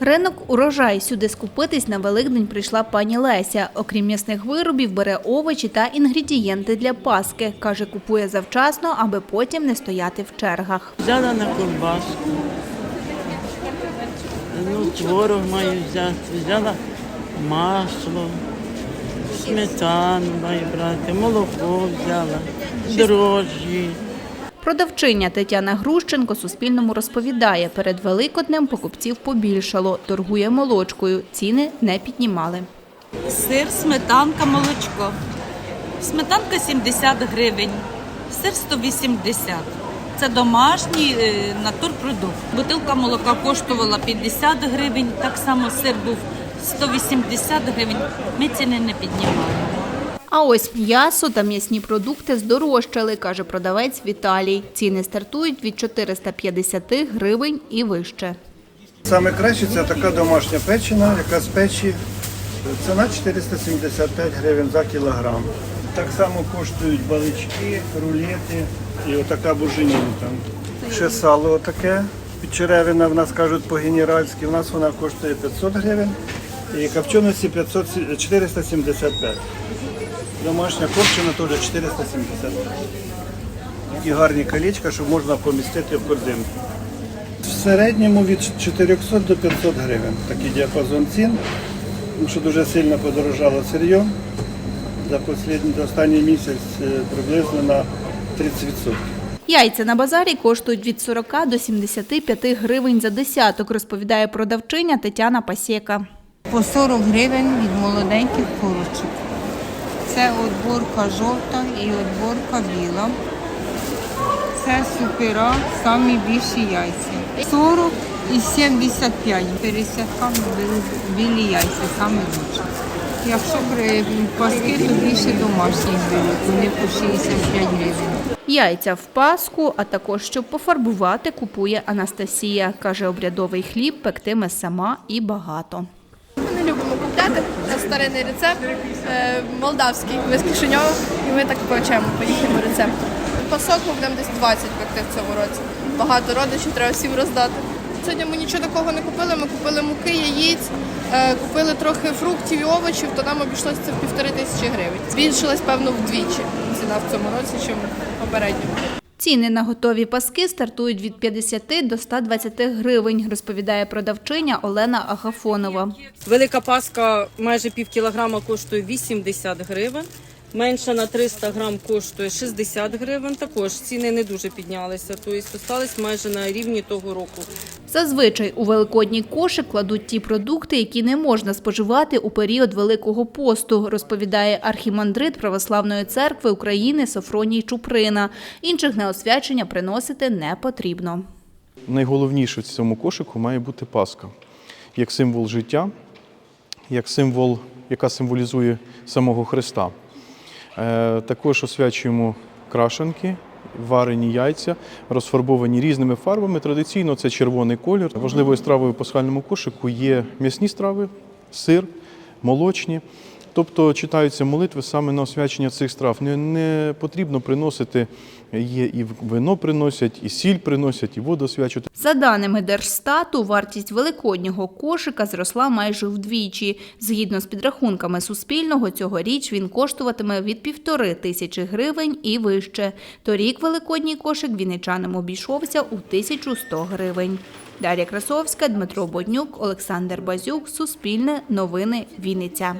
Ринок урожай. Сюди скупитись на Великдень прийшла пані Леся. Окрім м'ясних виробів, бере овочі та інгредієнти для паски. Каже, купує завчасно, аби потім не стояти в чергах. Взяла на колбаску. Ну, творог маю взяти. Взяла масло, сметану маю брати, молоко взяла, дрожжі. Продавчиня Тетяна Грущенко Суспільному розповідає, перед Великоднем покупців побільшало, торгує молочкою, ціни не піднімали. Сир, сметанка, молочко. Сметанка 70 гривень, сир 180. Це домашній е, натурпродукт. Бутилка молока коштувала 50 гривень, так само сир був 180 гривень. Ми ціни не піднімали. А ось м'ясо та м'ясні продукти здорожчали, каже продавець Віталій. Ціни стартують від 450 гривень і вище. Саме краще це така домашня печена, яка з печі. Ціна 475 гривень за кілограм. Так само коштують балички, рулети і отака буженіна. Ще сало отаке. Підчеревина в нас кажуть по-генеральськи. У нас вона коштує 500 гривень і копченості 500, 475. Домашня копчена теж 475. Такі гарні колечка, щоб можна помістити в корзинку. В середньому від 400 до 500 гривень. Такий діапазон цін, тому що дуже сильно подорожало сир'йо. За останній місяць е, приблизно на 30%. Яйця на базарі коштують від 40 до 75 гривень за десяток, розповідає продавчиня Тетяна Пасєка. По 40 гривень від молоденьких курочок. Це отборка жовта і отборка біла. Це супера, самі більші яйця. 40 і 75. Пересядкам білі яйця, саме лучше. Якщо при паски, то більше домашніх беруть, вони по 65 гривень. Яйця в паску, а також щоб пофарбувати, купує Анастасія. Каже, обрядовий хліб пектиме сама і багато. Ми не любимо купляти старинний рецепт е, молдавський ми з і ми так печемо по їхньому рецепту. Пасок ми будемо десь 20 пекти в цьому році. Багато родичів треба всім роздати. Сьогодні ми нічого такого не купили. Ми купили муки, яїць, е, купили трохи фруктів і овочів, то нам обійшлося це в півтори тисячі гривень. Збільшилась, певно, вдвічі ціна в цьому році, чим попередньому. Ціни на готові паски стартують від 50 до 120 гривень, розповідає продавчиня Олена Агафонова. Велика паска майже пів кілограма коштує 80 гривень. Менша на 300 грам коштує 60 гривень. Також ціни не дуже піднялися, тобто остались майже на рівні того року. Зазвичай у великодній кошик кладуть ті продукти, які не можна споживати у період Великого посту, розповідає архімандрит Православної церкви України Софроній Чуприна. Інших на освячення приносити не потрібно. найголовніше в цьому кошику має бути Пасха як символ життя, як символ, яка символізує самого Христа. Е, Також освячуємо крашенки, варені яйця, розфарбовані різними фарбами. Традиційно це червоний колір. Важливою стравою пасхальному кошику є м'ясні страви, сир, молочні. Тобто читаються молитви саме на освячення цих страв. Не, не потрібно приносити, є і вино приносять, і сіль приносять, і воду освячувати. За даними Держстату, вартість великоднього кошика зросла майже вдвічі. Згідно з підрахунками Суспільного, цьогоріч він коштуватиме від півтори тисячі гривень і вище. Торік великодній кошик вінничанам обійшовся у 1100 гривень. Дар'я Красовська, Дмитро Боднюк, Олександр Базюк, Суспільне, Новини, Вінниця.